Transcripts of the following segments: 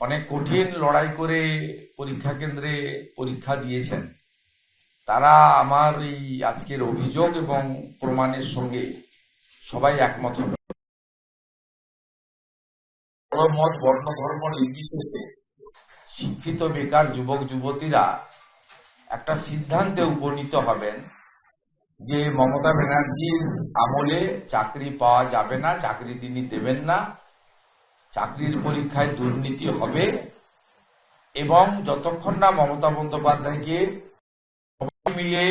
অনেক কঠিন লড়াই করে পরীক্ষা কেন্দ্রে পরীক্ষা দিয়েছেন। তারা আমার এই আজকের অভিযোগ এবং প্রমাণের সঙ্গে সবাই একমত হবে মত বর্ণ ধর্ম নির্বিশেষে শিক্ষিত বেকার যুবক যুবতীরা একটা সিদ্ধান্তে উপনীত হবেন যে মমতা ব্যানার্জির আমলে চাকরি পাওয়া যাবে না চাকরি তিনি দেবেন না। চাকরির পরীক্ষায় দুর্নীতি হবে এবং যতক্ষণ না মমতা বন্দ্যোপাধ্যায়কে মিলে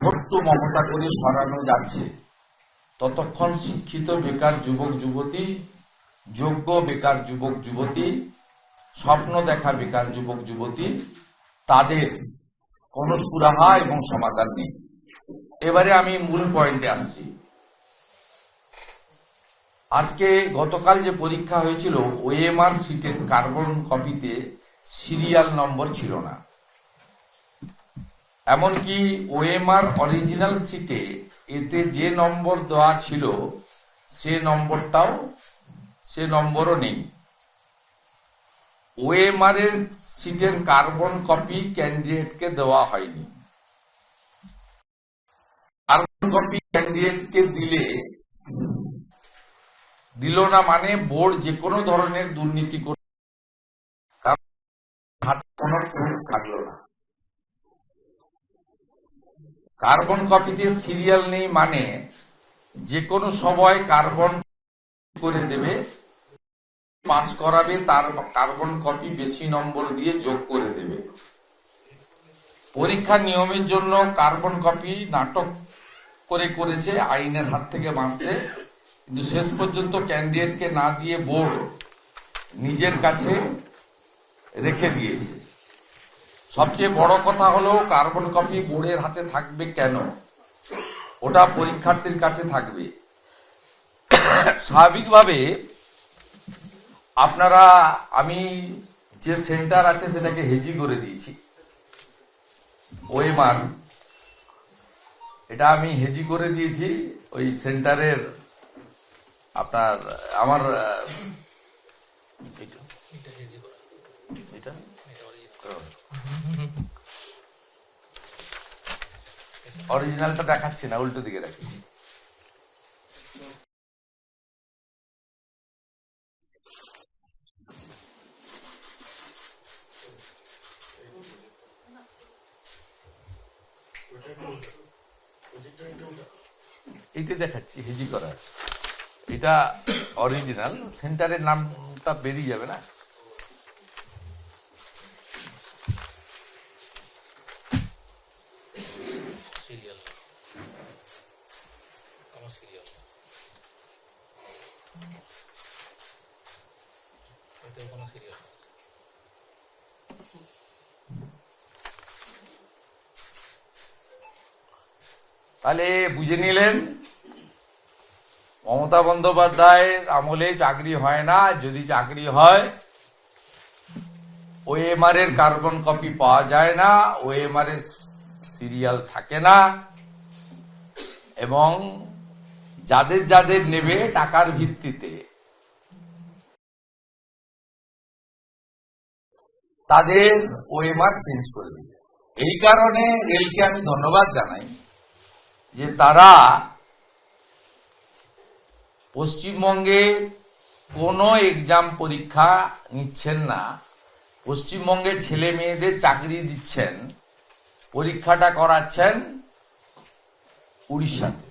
ভোট্টু মমতা করে সরানো যাচ্ছে, ততক্ষণ শিক্ষিত বেকার যুবক, যুবতী, যোগ্য বেকার যুবক, যুবতী, স্বপ্ন দেখা বেকার যুবক, যুবতী, তাদের কোনো সুরাহা এবং সমাধান নেই। এবারে আমি মূল পয়েন্টে আসছি। আজকে গতকাল যে পরীক্ষা হয়েছিল ওএমআর সিটের কার্বন কপিতে সিরিয়াল নম্বর ছিল না। এমনকি ওএমআর অরিজিনাল সিটে এতে যে নম্বর দেওয়া ছিল, সে নম্বরটাও সে নম্বরও নেই। ওএমআর এর সিটের কার্বন কপি ক্যান্ডিডেটকে দেওয়া হয়নি। কার্বন কপি ক্যান্ডিডেটকে দিলে দিল না মানে বোর্ড যে কোনো ধরনের দুর্নীতি করে থাকল না। কার্বন কপিতে সিরিয়াল নেই মানে যে কোনো সময় কার্বন করে দেবে, পাস করাবে, তার কার্বন কপি বেশি নম্বর দিয়ে যোগ করে দেবে। পরীক্ষা নিয়মের জন্য কার্বন কপি নাটক করে করেছে, আইনের হাত থেকে বাঁচতে কিন্তু শেষ পর্যন্ত ক্যান্ডিডেটকে না দিয়ে বোর্ড নিজের কাছে রেখে দিয়েছে। সবচেয়ে বড় কথা হলো, কার্বন কপি বোর্ডের হাতে থাকবে কেন? ওটা পরীক্ষার্থীর কাছে থাকবে। স্বাভাবিকভাবে আপনারা, আমি যে সেন্টার আছে সেটাকে হেজি করে দিয়েছি। ওএমআর। এটা আমি হেজি করে দিয়েছি ওই সেন্টারের আপনার আমার এটা? অরিজিনালটা দেখাচ্ছি না উল্টো দিকে রাখছি। এইটা দেখাচ্ছি হেজি করা আছে। এটা অরিজিনাল সেন্টারের নামটা বেরিয়ে যাবে না। তাহলে বুঝে নিলেন? মমতা বন্দ্যোপাধ্যায়ের আমলে চাকরি হয় না, যদি চাকরি হয় ওএমআর এর কার্বন কপি পাওয়া যায় না ওএমআর এর সিরিয়াল থাকে না, এবং যাদের যাদের নেবে টাকার ভিত্তিতে। তাদের ওএমআর চেঞ্জ করে দিবে। এই কারণে রেলকে আমি ধন্যবাদ জানাই যে তারা পশ্চিমবঙ্গে কোনো এক্সাম পরীক্ষা নিচ্ছেন না। পশ্চিমবঙ্গে ছেলে মেয়েদের চাকরি দিচ্ছেন, পরীক্ষাটা করাচ্ছেন উড়িষ্যাতে।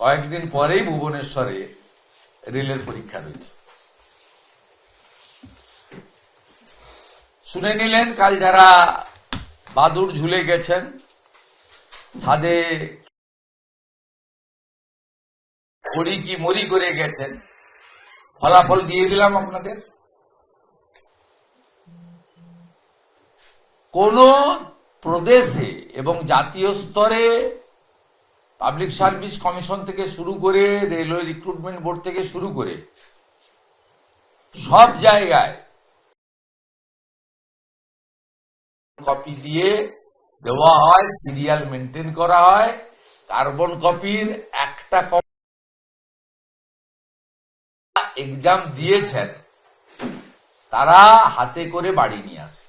কয়েকদিন পরেই ভুবনেশ্বরে রেলের পরীক্ষা রয়েছে। শুনে নিলেন কাল যারা বাদুর ঝুলে গেছেন, ছাদে করি কি মরি করে গেছেন? ফলাফল দিয়ে দিলাম আপনাদের। কোন প্রদেশে এবং জাতীয় স্তরে পাবলিক সার্ভিস কমিশন থেকে শুরু করে রেলওয়ে রিক্রুটমেন্ট বোর্ড থেকে শুরু করে সব জায়গায় কপি দিয়ে দেওয়া হয়, সিরিয়াল মেনটেন করা হয়। কার্বন কপির একটা এক্সাম দিয়েছেন, তারা হাতে করে বাড়ি নিয়ে আসে।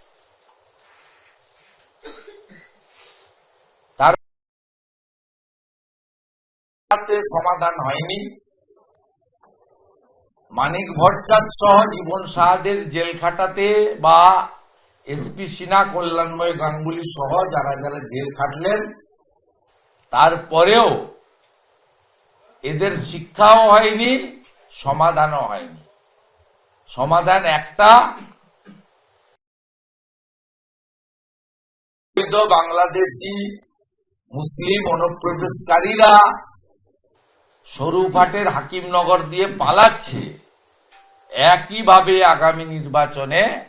তার সমাধান হয়নি। মানিক ভট্টাচার্য সহ জীবন সাহাদের জেল খাটাতে বা এসপি সিনা কল্যাণময় গাঙ্গুলি সহ যারা যারা জেল খাটলেন, তারপরেও এদের শিক্ষাও হয়নি সমাধানও হয়নি। সমাধান একটা। বাংলাদেশি মুসলিম অনুপ্রবেশকারীরা সরুফাটের হাকিমনগর দিয়ে পালাচ্ছে। একইভাবে আগামী নির্বাচনে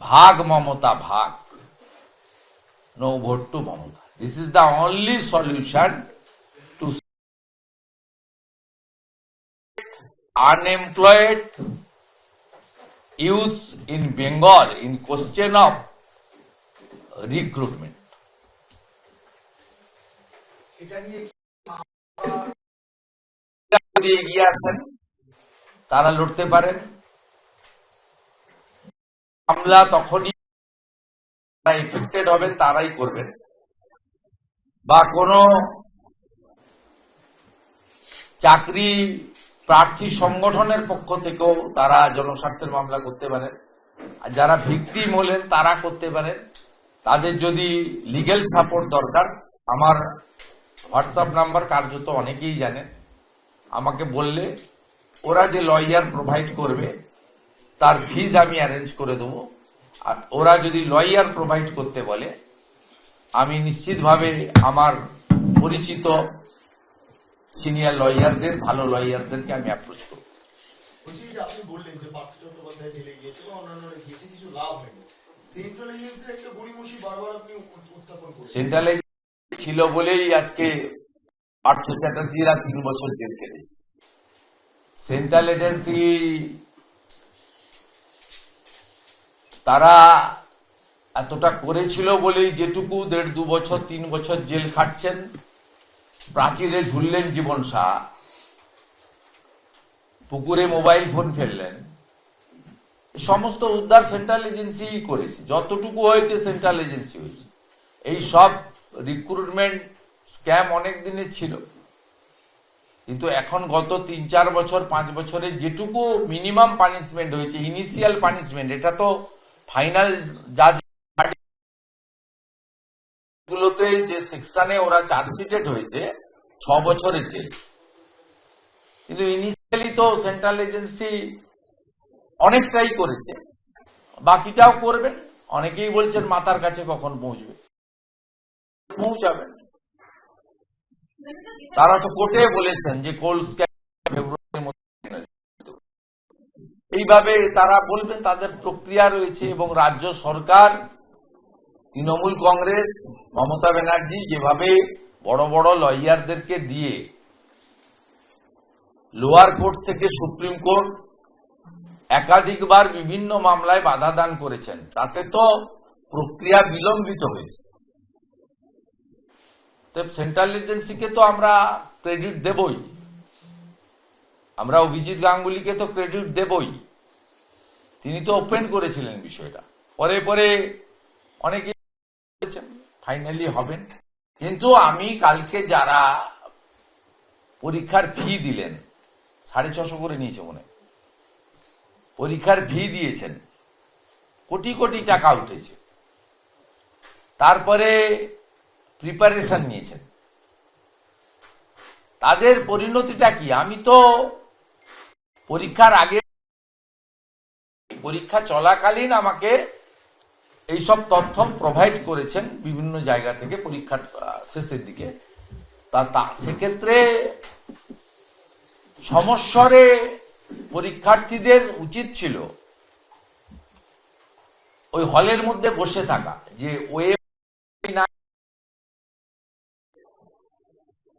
ভাগ মমতা ভাগ no Mamata. This is the only solution unemployed youths in Bengal in question of recruitment. এগিয়ে আছেন তারা লড়তে পারেন মামলা তখনই এফেক্টেড হবেন তারাই করবেন বা কোনো চাকরি প্রার্থী সংগঠনের পক্ষ থেকেও তারা জনস্বার্থের মামলা করতে পারেন যারা ভিকটিম হলেন, তারা করতে পারেন তাদের যদি লিগেল সাপোর্ট দরকার, আমার হোয়াটসঅ্যাপ নাম্বার কার্যত অনেকেই জানেন আমাকে বললে, ওরা যে লয়ার প্রোভাইড করবে, তার ফিজ আমি অ্যারেঞ্জ করে দেবো। আর ওরা যদি লয়ার প্রোভাইড করতে বলে, আমি নিশ্চিতভাবে আমার পরিচিত সিনিয়র লয়ারদের ভালো লয়ারদেরকে আমি অ্যাপ্রোচ করব। আপনি বললেন যে পার্থ চট্টোপাধ্যায় জেলে গিয়েছে বা অন্যান্যরা গিয়েছে কিছু লাভ হয়নি। সেন্ট্রাল এজেন্সির একটা গড়িমসি বারবার আপনি উত্থাপন করছেন। সেন্ট্রালে ছিল বলেই আজকে পার্থ চ্যাটার্জিরা তিন বছর জেল কেটেছে সেন্ট্রাল এজেন্সি তারা এতটা করেছিল বলেই যেটুকু দেড় দু বছর তিন বছর জেল খাটছেন। প্রাচীরে ঝুললেন জীবন শাহ পুকুরে মোবাইল ফোন ফেললেন। সমস্ত উদ্ধার সেন্ট্রাল এজেন্সি করেছে। যতটুকু হয়েছে সেন্ট্রাল এজেন্সি হয়েছে। এই সব রিক্রুটমেন্ট স্ক্যাম অনেক দিনের ছিল। কিন্তু এখন গত তিন চার বছর, পাঁচ বছরে যেটুকু মিনিমাম পানিশমেন্ট হয়েছে ইনিশিয়াল পানিশমেন্ট এটা তো ফাইনাল জাজ গুলোতে যে সেকশনে ওরা চার্জশিটেড হয়েছে ছ বছরের জেল কিন্তু ইনিশিয়ালি তো সেন্ট্রাল এজেন্সি অনেকটাই করেছে। বাকিটাও করবেন, অনেকেই বলছেন মাথার কাছে কখন পৌঁছবে। পৌঁছাবেন তারা তো কোর্টে বলেছেন যে কোল্ড এইভাবে তারা বলবেন, তাদের প্রক্রিয়া রয়েছে এবং রাজ্য সরকার তৃণমূল কংগ্রেস, মমতা ব্যানার্জি যেভাবে বড় বড় লয়ারদেরকে দিয়ে লোয়ার কোর্ট থেকে সুপ্রিম কোর্ট একাধিকবার বিভিন্ন মামলায় বাধা দান করেছেন, তাতে তো প্রক্রিয়া বিলম্বিত হয়েছে। তো সেন্ট্রাল এজেন্সিকে তো আমরা ক্রেডিট দেবই, আমরা অভিজিৎ গাঙ্গুলিকে তো ক্রেডিট দেবই। তিনি তো ওপেন করেছিলেন বিষয়টা। পরে পরে অনেকে ফাইনালি হবেন। কিন্তু আমি কালকে যারা পরীক্ষার ফি দিলেন, সাড়ে ছশো করে নিয়েছে মনে পরীক্ষার ফি দিয়েছেন, কোটি কোটি টাকা উঠেছে। তারপরে প্রিপারেশন নিয়েছেন। তাদের পরিণতিটা কি? আমি তো পরীক্ষার আগে, পরীক্ষা চলাকালীন আমাকে এইসব তথ্য প্রোভাইড করেছেন বিভিন্ন জায়গা থেকে পরীক্ষার শেষের দিকে। তা, তা- সেক্ষেত্রে সমস্বরে পরীক্ষার্থীদের উচিত ছিল ওই হলের মধ্যে বসে থাকা, যে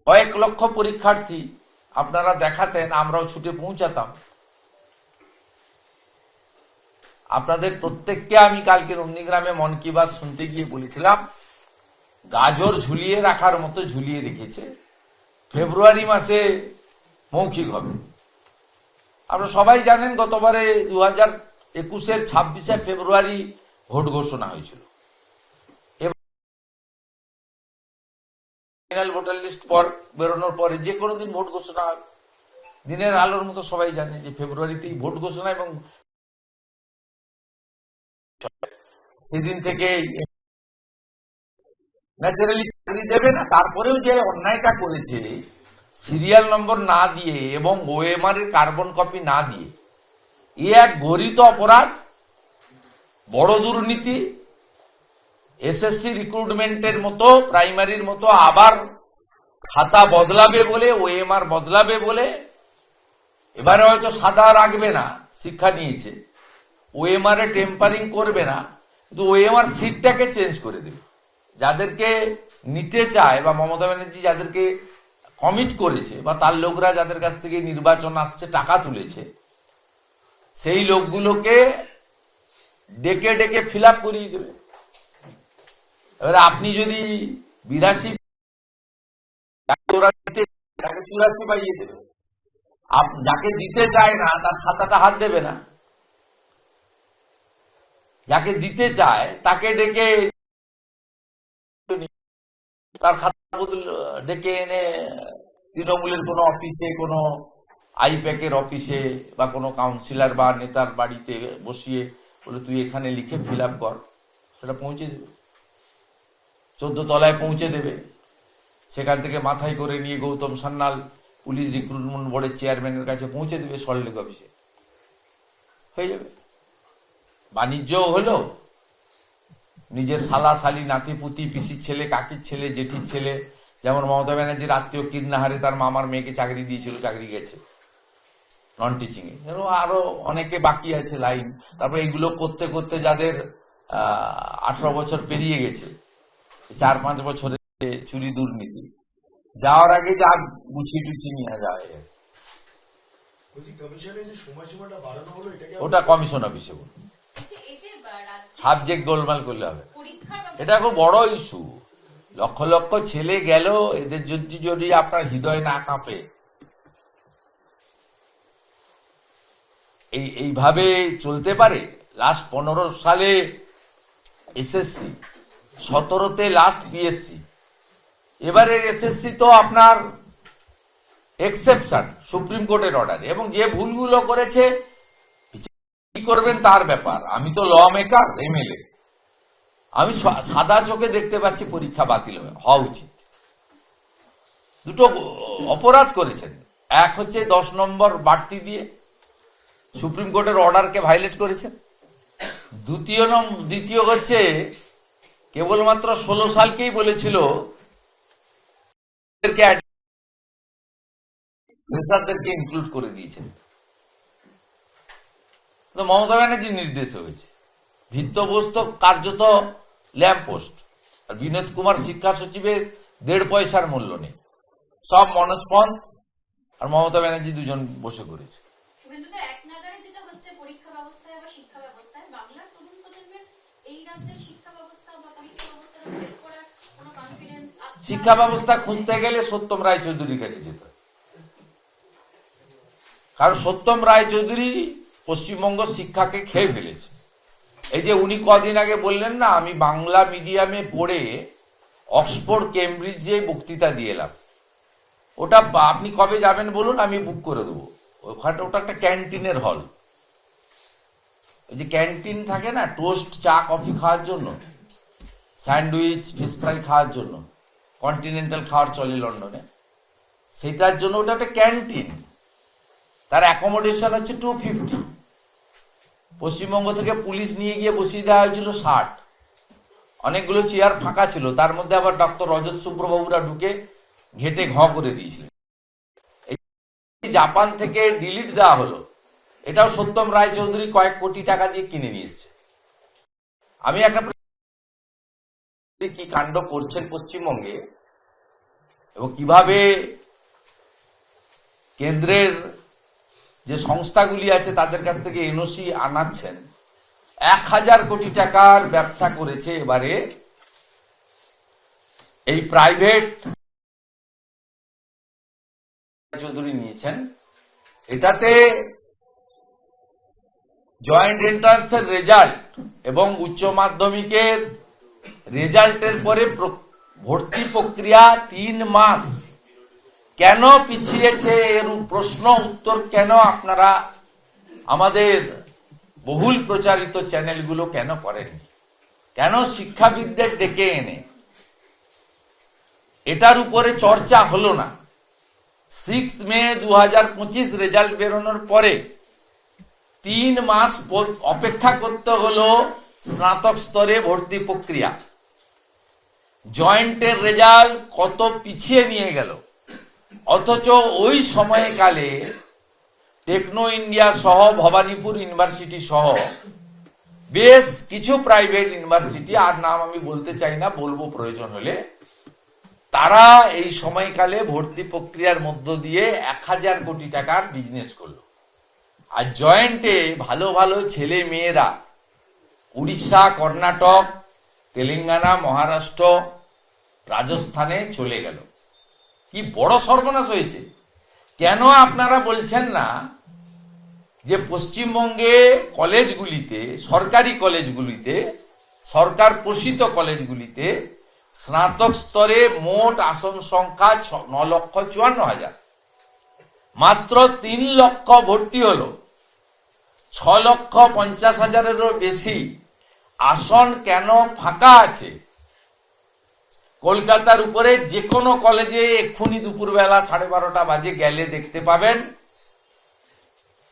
কয়েক লক্ষ পরীক্ষার্থী আপনারা দেখাতেন, আমরাও ছুটে পৌঁছাতাম। আপনাদের প্রত্যেককে আমি কালকে নন্দীগ্রামে মন কি বাত শুনতে গিয়ে বলেছিলাম, গাজর ঝুলিয়ে রাখার মতো ঝুলিয়ে রেখেছে। ফেব্রুয়ারি মাসে মৌখিক হবে। আপনারা সবাই জানেন গতবারে দু হাজার একুশের ছাব্বিশে ফেব্রুয়ারি ভোট ঘোষণা হয়েছিল। ফাইনাল ভোটার লিস্ট পর বেরোনোর পরে যে কোনো দিন ভোট ঘোষণা হয়। দিনের আলোর মতো সবাই জানে যে ফেব্রুয়ারিতেই ভোট ঘোষণা এবং সেদিন থেকে ন্যাচারালি চাকরি দেবে না, তারপরেও যে অন্যায়টা করেছে, সিরিয়াল নম্বর না দিয়ে এবং ওএমআর এর কার্বন কপি না দিয়ে, এ এক গরিত অপরাধ, বড় দুর্নীতি এসএসসি রিক্রুটমেন্টের মতো প্রাইমারির মতো আবার খাতা বদলাবে বলে ওএমআর বদলাবে বলে, এবারে হয়তো সাদা রাখবে না, শিক্ষা নিয়েছে। ওএমআর টেম্পারিং করবে না, কিন্তু ওএমআর সিটটাকে চেঞ্জ করে দেবে। যাদেরকে নিতে চায় বা মমতা ব্যানার্জি যাদেরকে কমিট করেছে বা তার লোকরা যাদের কাছ থেকে নির্বাচন আসছে, টাকা তুলেছে, সেই লোকগুলোকে ডেকে ডেকে ফিল আপ করিয়ে দেবে। এবারে আপনি যদি বিরাশি চুরাশি পাইয়ে দেবে যাকে দিতে চায় না, তার খাতাটা হাত দেবে না। যাকে দিতে চায়, তাকে ডেকে তার খাতা বদল, ডেকে এনে তৃণমূলের কোনো অফিসে, কোনো আইপ্যাকের অফিসে বা কোনো কাউন্সিলর বা নেতার বাড়িতে বসিয়ে বলে, তুই এখানে লিখে ফিল আপ কর। সেটা পৌঁছে দেবে। চোদ্দ তলায় পৌঁছে দেবে। সেখান থেকে মাথায় করে নিয়ে গৌতম সান্যাল পুলিশ রিক্রুটমেন্ট বোর্ডের চেয়ারম্যানের কাছে পৌঁছে দেবে সল্টলেক অফিসে হয়ে যাবে। বাণিজ্যও হলো নিজের সালা সালি নাতি পুতি পিসির ছেলে কাকির ছেলে জেঠির ছেলে। যেমন মমতা ব্যানার্জির আত্মীয় কিন্নাহারে তার মামার মেয়েকে চাকরি দিয়েছিল চাকরি গেছে। নন টিচিং এ আরও অনেকে বাকি আছে লাইন। তারপরে এগুলো করতে করতে যাদের আঠারো বছর পেরিয়ে গেছে চার পাঁচ বছরে চুরি দুর্নীতি। যাওয়ার আগে যা গুছিয়ে টুছিয়ে নিয়ে যায়। ওটা কমিশন অফিসে এই যে বা, রাজ্যে সাবজেক্ট গোলমাল করলে হবে। এটা খুব বড় ইস্যু লক্ষ লক্ষ ছেলে গেল এদের যদি যদি আপনার হৃদয় না কাঁপে। এই এইভাবে চলতে পারে? লাস্ট পনেরো সালে এসএসসি সতেরোতে লাস্ট বিএসসি এবারের এসএসসি তো আপনার এক্সেপশন সুপ্রিম কোর্টের অর্ডার এবং যে ভুলগুলো করেছে কি করবেন তার ব্যাপার? আমি তো ল মেকার এমএলএ আমি সাদা চোখে দেখতে পাচ্ছি পরীক্ষা বাতিল হওয়া উচিত। দুটো অপরাধ করেছেন। এক হচ্ছে দশ নম্বর বাড়তি দিয়ে সুপ্রিম কোর্টের অর্ডারকে ভাইলেট করেছেন। দ্বিতীয় নম, দ্বিতীয় হচ্ছে কেবলমাত্র ষোলো সালকেই বলেছিল ইনক্লুড করে দিয়েছেন। তো মমতা ব্যানার্জির নির্দেশে হয়েছে। ভিত্তবস্ত কার্যত ল্যাম্প পোস্ট আর বিনোদ কুমার শিক্ষা সচিবের দেড় পয়সার মূল্য নেই। সব মনোজ পন্থ আর মমতা ব্যানার্জি দুজন বসে করেছে। শিক্ষা ব্যবস্থা খুঁজতে গেলে সত্যম রায় চৌধুরীর কাছে যেতে হয়। কারণ সত্যম রায় চৌধুরী পশ্চিমবঙ্গ শিক্ষাকে খেয়ে ফেলেছে। এই যে উনি কদিন আগে বললেন না, আমি বাংলা মিডিয়ামে পড়ে অক্সফোর্ড, কেমব্রিজে বক্তৃতা দিয়ে এলাম। ওটা আপনি কবে যাবেন বলুন, আমি বুক করে দেবো। ওখানটা ওটা একটা ক্যান্টিনের হল ওই যে ক্যান্টিন থাকে না টোস্ট চা কফি খাওয়ার জন্য, স্যান্ডউইচ ফিশ ফ্রাই খাওয়ার জন্য কন্টিনেন্টাল খাওয়ার চলে লন্ডনে। সেটার জন্য ওটা একটা ক্যান্টিন। তার অ্যাকোমোডেশন হচ্ছে টু ফিফটি পশ্চিমবঙ্গ থেকে পুলিশ নিয়ে গিয়ে বসিয়ে দেওয়া হয়েছিল ষাট। অনেকগুলো চেয়ার ফাঁকা ছিল, তার মধ্যে আবার ডক্টর রজত শুভ্রবাবুরা ঢুকে ঘেটে ঘ করে দিয়েছিলেন। জাপান থেকে ডিলিট দেওয়া হলো। এটাও সত্যম রায় চৌধুরী কয়েক কোটি টাকা দিয়ে কিনে নিয়েছে আমি একটা কি কাণ্ড করছেন পশ্চিমবঙ্গে? এবং কীভাবে কেন্দ্রের যে সংস্থাগুলি আছে তাদের কাছ থেকে এনওসি আনাচ্ছেন, এক হাজার কোটি টাকার ব্যবসা করেছে এবারে এই প্রাইভেট চৌধুরী নিয়েছেন। এটাতে জয়েন্ট এন্ট্রান্স এর রেজাল্ট এবং উচ্চ মাধ্যমিকের রেজাল্টের পরে ভর্তি প্রক্রিয়া তিন মাস কেন পিছিয়েছে এর প্রশ্ন উত্তর কেন আপনারা আমাদের বহুল প্রচারিত চ্যানেলগুলো কেন করেননি? কেন শিক্ষাবিদদের ডেকে এনে? এটার উপরে চর্চা হলো না। সিক্স মে দু হাজার পঁচিশ রেজাল্ট বেরোনোর পরে তিন মাস অপেক্ষা করতে হলো স্নাতক স্তরে ভর্তি প্রক্রিয়া। জয়েন্টের রেজাল্ট কত পিছিয়ে নিয়ে গেল? অথচ ওই সময়কালে টেকনো ইন্ডিয়া সহ ভবানীপুর ইউনিভার্সিটি সহ বেশ কিছু প্রাইভেট ইউনিভার্সিটি, আর নাম আমি বলতে চাই না, বলব প্রয়োজন হলে, তারা এই সময়কালে ভর্তি প্রক্রিয়ার মধ্য দিয়ে এক হাজার কোটি টাকার বিজনেস করল। আর জয়েন্টে ভালো ভালো ছেলে মেয়েরা, উড়িষ্যা, কর্ণাটক, তেলেঙ্গানা, মহারাষ্ট্র, রাজস্থানে চলে গেল। কি বড় সর্বনাশ হয়েছে। কেন আপনারা বলছেন না যে পশ্চিমবঙ্গে কলেজগুলিতে, সরকারি কলেজগুলিতে, সরকার পোষিত কলেজগুলিতে স্নাতক স্তরে মোট আসন সংখ্যা ন লক্ষ চুয়ান্ন হাজার। মাত্র তিন লক্ষ ভর্তি হলো। ছ লক্ষ পঞ্চাশ হাজারেরও বেশি আসন কেন ফাঁকা আছে? কলকাতার উপরে যে কোনো কলেজে এক্ষুনি দুপুরবেলা সাড়ে বারোটা বাজে গেলে দেখতে পাবেন।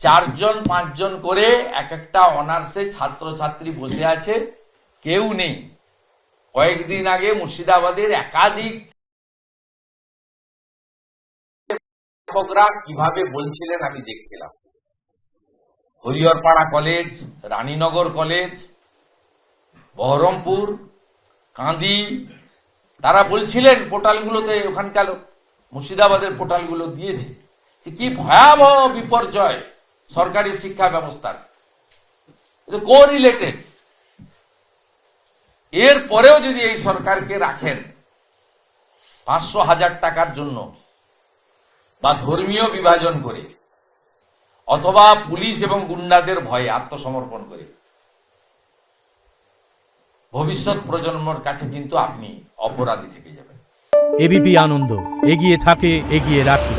চারজন, পাঁচজন করে এক একটা অনার্সে ছাত্রছাত্রী বসে আছে, কেউ নেই। কয়েকদিন আগে মুর্শিদাবাদের একাধিক কীভাবে বলছিলেন আমি দেখছিলাম। হরিহরপাড়া কলেজ রানীনগর কলেজ বহরমপুর কাঁদি তারা বলছিলেন পোর্টালগুলোতে ওখানকার মুর্শিদাবাদের পোর্টালগুলো দিয়েছে কি ভয়াবহ বিপর্যয় সরকারি শিক্ষা ব্যবস্থার। কো রিলেটেড এর পরেও যদি এই সরকারকে রাখেন, পাঁচশো হাজার টাকার জন্য বা ধর্মীয় বিভাজন করে, অথবা পুলিশ এবং গুন্ডাদের ভয়ে আত্মসমর্পণ করে ভবিষ্যৎ প্রজন্মর কাছে কিন্তু আপনি অপরাধী থেকে যাবেন। এবিপি আনন্দ এগিয়ে থাকে এগিয়ে রাখে।